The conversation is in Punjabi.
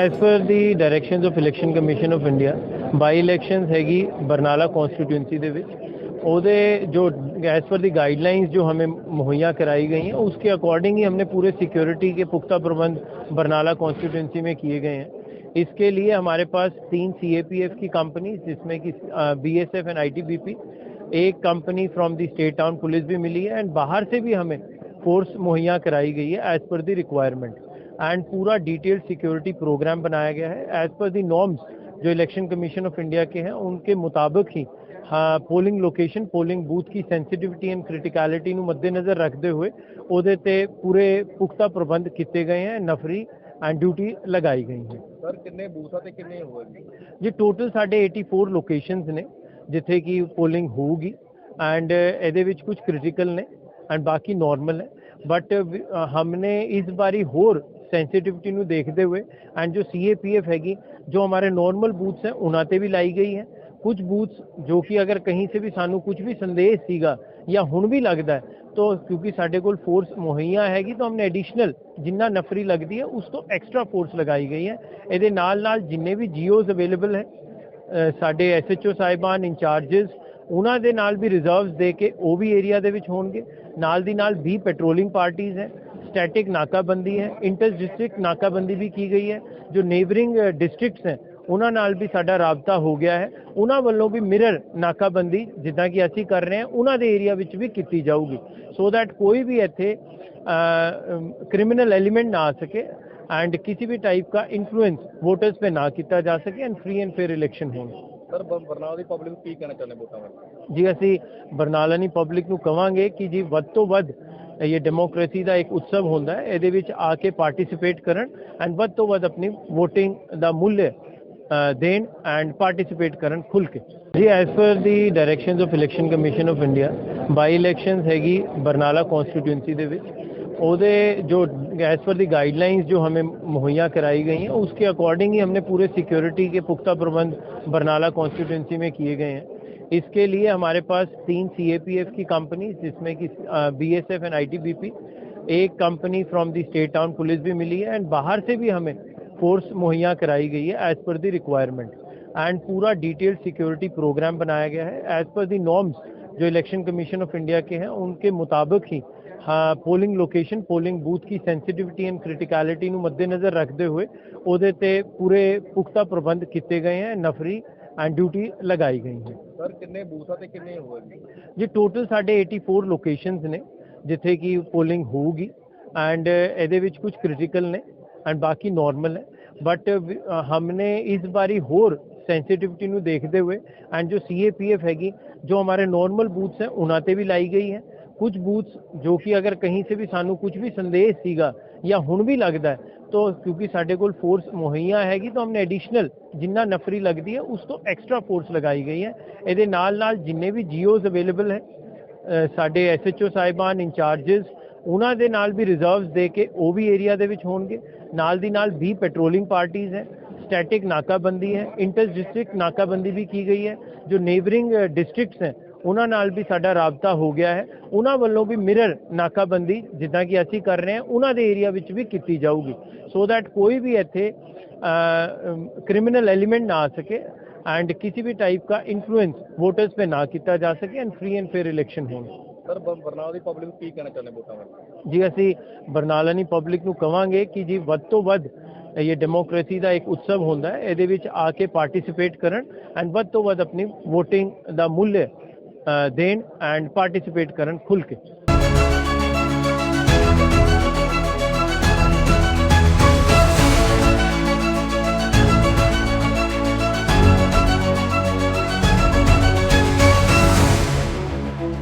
as per the directions of election commission of India by elections ਹੈਗੀ बरनाला कॉन्स्टिट्यूंसी ਦੇ ਵਿੱਚ ਉਹਦੇ जो एज पर दी गाइडलाइंस जो हमें मुहैया कराई गई हैं उसके अकॉर्डिंग ही हमने पूरे सिक्योरिटी के पुख्ता प्रबंध बरनाला कॉन्स्टिट्यूंसी में किए गए हैं इसके लिए हमारे पास तीन सी की कंपनी जिसमें कि B S F and I एक company from the state town police भी मिली है एंड बाहर से भी हमें फोर्स मुहैया कराई गई है as per the requirement and पूरा डिटेल्ड सिक्योरिटी प्रोग्राम बनाया गया है एज पर दी नॉर्म्स जो इलेक्शन कमीशन ऑफ इंडिया के हैं उनके मुताबिक ही ਹਾਂ polling location polling booth the sensitivity and criticality ਨੂੰ ਮੱਦੇਨਜ਼ਰ ਰੱਖਦੇ ਹੋਏ ਉਹਦੇ ਤੇ ਪੂਰੇ ਪੁਖਤਾ ਪ੍ਰਬੰਧ ਕੀਤੇ ਗਏ ਹਨ ਨਫਰੀ ਐਂਡ ਡਿਊਟੀ ਲਗਾਈ ਗਈ ਹੈ ਸਰ ਕਿੰਨੇ ਬੂਥਾਂ ਤੇ ਕਿੰਨੇ ਹੋਣਗੇ ਜੀ ਟੋਟਲ ਸਾਡੇ 84 ਲੋਕੇਸ਼ਨਸ ਨੇ ਜਿੱਥੇ ਕਿ ਪੋਲਿੰਗ ਹੋਊਗੀ ਐਂਡ ਇਹਦੇ ਵਿੱਚ ਕੁਝ ਕ੍ਰਿਟੀਕਲ ਨੇ ਐਂਡ ਬਾਕੀ ਨਾਰਮਲ ਹੈ ਬਟ हमने इस बारी ਹੋਰ सेंसिटिविटी ਨੂੰ ਦੇਖਦੇ ਹੋਏ ਐਂਡ ਜੋ CAPF ਹੈਗੀ, ਜੋ ਹਮਾਰੇ ਨੋਰਮਲ ਬੂਥਸ ਹੈ, ਉਹਨਾਂ ਤੇ ਵੀ ਲਾਈ ਗਈ ਹੈ। ਕੁਝ ਬੂਥਸ ਜੋ ਕਿ ਅਗਰ ਕਹੀਂ ਸੇ ਵੀ ਸਾਨੂੰ ਕੁਝ ਵੀ ਸੰਦੇਸ਼ ਸੀਗਾ ਜਾਂ ਹੁਣ ਵੀ ਲੱਗਦਾ ਹੈ, ਤੋ ਕਿਉਂਕਿ ਸਾਡੇ ਕੋਲ ਫੋਰਸ ਮੁਹੱਈਆ ਹੈਗੀ, ਤਾਂ ਹਮਨੇ ਐਡੀਸ਼ਨਲ ਜਿੰਨਾ ਨਫਰੀ ਲੱਗਦੀ ਹੈ, ਉਸ ਤੋਂ ਐਕਸਟਰਾ ਫੋਰਸ ਲਗਾਈ ਗਈ ਹੈ। ਇਹਦੇ ਨਾਲ ਨਾਲ ਜਿੰਨੇ ਵੀ ਜੀਓਜ਼ ਅਵੇਲੇਬਲ ਹੈ ਸਾਡੇ ਐਸਐਚਓ ਸਾਹਿਬਾਨ ਇੰਚਾਰजेस ਉਹਨਾਂ ਦੇ ਨਾਲ ਵੀ ਰਿਜ਼ਰਵਸ ਦੇ ਕੇ ਉਹ ਵੀ ਏਰੀਆ ਦੇ ਵਿੱਚ ਹੋਣਗੇ। ਨਾਲ ਦੀ ਨਾਲ 20 ਪੈਟਰੋਲਿੰਗ ਪਾਰਟੀਆਂ ਹੈ। स्टैटिक नाकाबंदी है इंटर डिस्ट्रिक्ट नाकाबंदी भी की ਗਈ ਹੈ ਜੋ ਨੇਬਰਿੰਗ ਡਿਸਟ੍ਰਿਕਟਸ ਹੈ ਉਹਨਾਂ ਨਾਲ ਵੀ ਸਾਡਾ ਰਾਬਤਾ ਹੋ ਗਿਆ ਹੈ ਉਹਨਾਂ ਵੱਲੋਂ ਵੀ ਮਿਰਰ ਨਾਕਾਬੰਦੀ ਜਿੱਦਾਂ ਕਿ ਅਸੀਂ ਕਰ ਰਹੇ ਹਾਂ ਉਹਨਾਂ ਦੇ ਏਰੀਆ ਵਿੱਚ ਵੀ ਕੀਤੀ ਜਾਊਗੀ ਸੋ ਥੈਟ ਕੋਈ ਵੀ ਇੱਥੇ ਕ੍ਰਿਮੀਨਲ ਐਲੀਮੈਂਟ ਨਾ ਆ ਸਕੇ ਐਂਡ ਕਿਸੇ ਵੀ ਟਾਈਪ ਦਾ ਇਨਫਲੂਐਂਸ ਵੋਟਰਸ 'ਤੇ ਨਾ ਕੀਤਾ ਜਾ ਸਕੇ and free and fair election होंगे। ਸਰ ਬ- ਬਰਨਾਲਾ ਦੀ ਪਬਲਿਕ ਨੂੰ ਕੀ ਕਹਿਣਾ ਚਾਹੁੰਦੇ ਵੋਟਾਂ ਬਾਰੇ? ਜੀ, ਅਸੀਂ ਬਰਨਾਲਾਨੀ ਪਬਲਿਕ ਨੂੰ ਕਵਾਂਗੇ ਕਿ ਜੀ ਵੱਧ ਤੋਂ ਵੱਧ ਇਹ ਡੈਮੋਕ੍ਰੇਸੀ ਦਾ ਇੱਕ ਉਤਸਵ ਹੁੰਦਾ ਹੈ, ਇਹਦੇ ਵਿੱਚ ਆ ਕੇ ਪਾਰਟਿਸਿਪੇਟ ਕਰਨ ਐਂਡ ਵੱਧ ਤੋਂ ਵੱਧ ਆਪਣੀ VOTING ਦਾ ਮੁੱਲ ਦੇਣ ਐਂਡ ਪਾਰਟਿਸਿਪੇਟ ਕਰਨ ਖੁੱਲ ਕੇ। ਜੀ as per the directions of election commission of India by elections ਹੈਗੀ ਬਰਨਾਲਾ ਕਨਸਟੀਟਿਊਂਸੀ ਦੇ ਵਿੱਚ। ਉਹਦੇ जो एज पर दी गाइडलाइंस जो हमें मुहैया कराई गई हैं उसके अकॉर्डिंग ही हमने पूरे सिक्योरिटी के पुख्ता प्रबंध बरनाला कॉन्स्टिट्यूंसी में किए गए हैं इसके लिए हमारे पास तीन सी की कंपनी जिसमें कि B S F and I एक company from the state town police भी मिली है एंड बाहर से भी हमें फोर्स मुहैया कराई गई है as per the requirement and पूरा डिटेल्ड सिक्योरिटी प्रोग्राम बनाया गया है एज पर दी नॉर्म्स जो इलेक्शन कमीशन ऑफ इंडिया के हैं उनके मुताबिक ही ਹਾਂ polling location polling booth the sensitivity and criticality ਨੂੰ ਮੱਦੇਨਜ਼ਰ ਰੱਖਦੇ ਹੋਏ ਉਹਦੇ ਤੇ ਪੂਰੇ ਪੁਖਤਾ ਪ੍ਰਬੰਧ ਕੀਤੇ ਗਏ ਹਨ ਨਫਰੀ ਐਂਡ ਡਿਊਟੀ ਲਗਾਈ ਗਈ ਹੈ ਸਰ ਕਿੰਨੇ ਬੂਥਾਂ ਤੇ ਕਿੰਨੇ ਹੋਣਗੇ ਜੀ ਟੋਟਲ ਸਾਡੇ 84 ਲੋਕੇਸ਼ਨਸ ਨੇ ਜਿੱਥੇ ਕਿ ਪੋਲਿੰਗ ਹੋਊਗੀ ਐਂਡ ਇਹਦੇ ਵਿੱਚ ਕੁਝ ਕ੍ਰਿਟੀਕਲ ਨੇ ਐਂਡ ਬਾਕੀ ਨਾਰਮਲ ਹੈ ਬਟ हमने इस बारी ਹੋਰ सेंसिटिविटी ਨੂੰ ਦੇਖਦੇ ਹੋਏ ਐਂਡ ਜੋ ਸੀਏਪੀਐਫ ਹੈਗੀ ਜੋ ਹਮਾਰੇ ਨਾਰਮਲ ਬੂਥਸ ਹੈ ਉਹਨਾਂ ਤੇ ਵੀ ਲਾਈ ਗਈ ਹੈ ਕੁਝ ਬੂਥ ਜੋ ਕਿ ਅਗਰ ਕਹੀਂ ਸੇ ਵੀ ਸਾਨੂੰ ਕੁਝ ਵੀ ਸੰਦੇਸ਼ ਸੀਗਾ ਜਾਂ ਹੁਣ ਵੀ ਲੱਗਦਾ ਤਾਂ ਕਿਉਂਕਿ ਸਾਡੇ ਕੋਲ ਫੋਰਸ ਮੁਹੱਈਆ ਹੈਗੀ, ਤਾਂ ਹਮਨੇ ਐਡੀਸ਼ਨਲ ਜਿੰਨਾ ਨਫਰੀ ਲੱਗਦੀ ਹੈ, ਉਸ ਤੋਂ ਐਕਸਟਰਾ ਫੋਰਸ ਲਗਾਈ ਗਈ ਹੈ। ਇਹਦੇ ਨਾਲ ਨਾਲ ਜਿੰਨੇ ਵੀ ਜੀਓਜ਼ ਅਵੇਲੇਬਲ ਹੈ ਸਾਡੇ ਐਸਐਚਓ ਸਾਹਿਬਾਨ ਇੰਚਾਰजेस ਉਹਨਾਂ ਦੇ ਨਾਲ ਵੀ ਰਿਜ਼ਰਵਸ ਦੇ ਕੇ ਉਹ ਵੀ ਏਰੀਆ ਦੇ ਵਿੱਚ ਹੋਣਗੇ। ਨਾਲ ਦੀ ਨਾਲ 20 ਪੈਟਰੋਲਿੰਗ ਪਾਰਟੀਆਂ ਹੈ ਸਟੈਟਿਕ ਨਾਕਾਬੰਦੀ ਹੈ ਇੰਟਰ ਡਿਸਟ੍ਰਿਕਟ ਨਾਕਾਬੰਦੀ ਵੀ ਕੀ ਗਈ ਹੈ, ਜੋ ਨੇਬਰਿੰਗ ਡਿਸਟ੍ਰਿਕਟਸ ਹੈ ਉਹਨਾਂ ਨਾਲ ਵੀ ਸਾਡਾ ਰਾਬਤਾ ਹੋ ਗਿਆ ਹੈ। ਉਹਨਾਂ ਵੱਲੋਂ ਵੀ ਮਿਰਰ ਨਾਕਾਬੰਦੀ ਜਿੱਦਾਂ ਕਿ ਅਸੀਂ ਕਰ ਰਹੇ ਹਾਂ ਉਹਨਾਂ ਦੇ ਏਰੀਆ ਵਿੱਚ ਵੀ ਕੀਤੀ ਜਾਊਗੀ। ਸੋ ਥੈਟ ਕੋਈ ਵੀ ਇੱਥੇ क्रिमिनल ਐਲੀਮੈਂਟ ਨਾ ਆ ਸਕੇ ਐਂਡ ਕਿਸੇ ਵੀ ਟਾਈਪ का ਇਨਫਲੂਐਂਸ वोटर्स 'ਤੇ ਨਾ ਕੀਤਾ ਜਾ ਸਕੇ and free and fair election ਹੋਣ। ਸਰ ਬਰਨਾਲਾ ਦੀ ਪਬਲਿਕ ਕੀ ਕਹਿਣਾ ਚਾਹੁੰਦੇ ਵੋਟਾਂ ਬਾਰੇ? ਜੀ ਅਸੀਂ ਬਰਨਾਲਾ ਦੀ ਪਬਲਿਕ ਨੂੰ ਕਹਾਂਗੇ ਕਿ ਜੀ ਵੱਧ ਤੋਂ ਵੱਧ ਇਹ ਡੈਮੋਕ੍ਰੇਸੀ ਦਾ ਇੱਕ ਉਤਸਵ ਹੁੰਦਾ ਹੈ ਇਹਦੇ ਵਿੱਚ ਆ ਕੇ ਪਾਰਟਿਸਿਪੇਟ ਕਰਨ ਐਂਡ ਵੱਧ ਤੋਂ ਵੱਧ ਆਪਣੀ VOTING ਦਾ ਮੁੱਲ ਦੇਣ ਐਂਡ ਪਾਰਟਿਸਿਪੇਟ ਕਰਨ ਖੁੱਲ ਕੇ।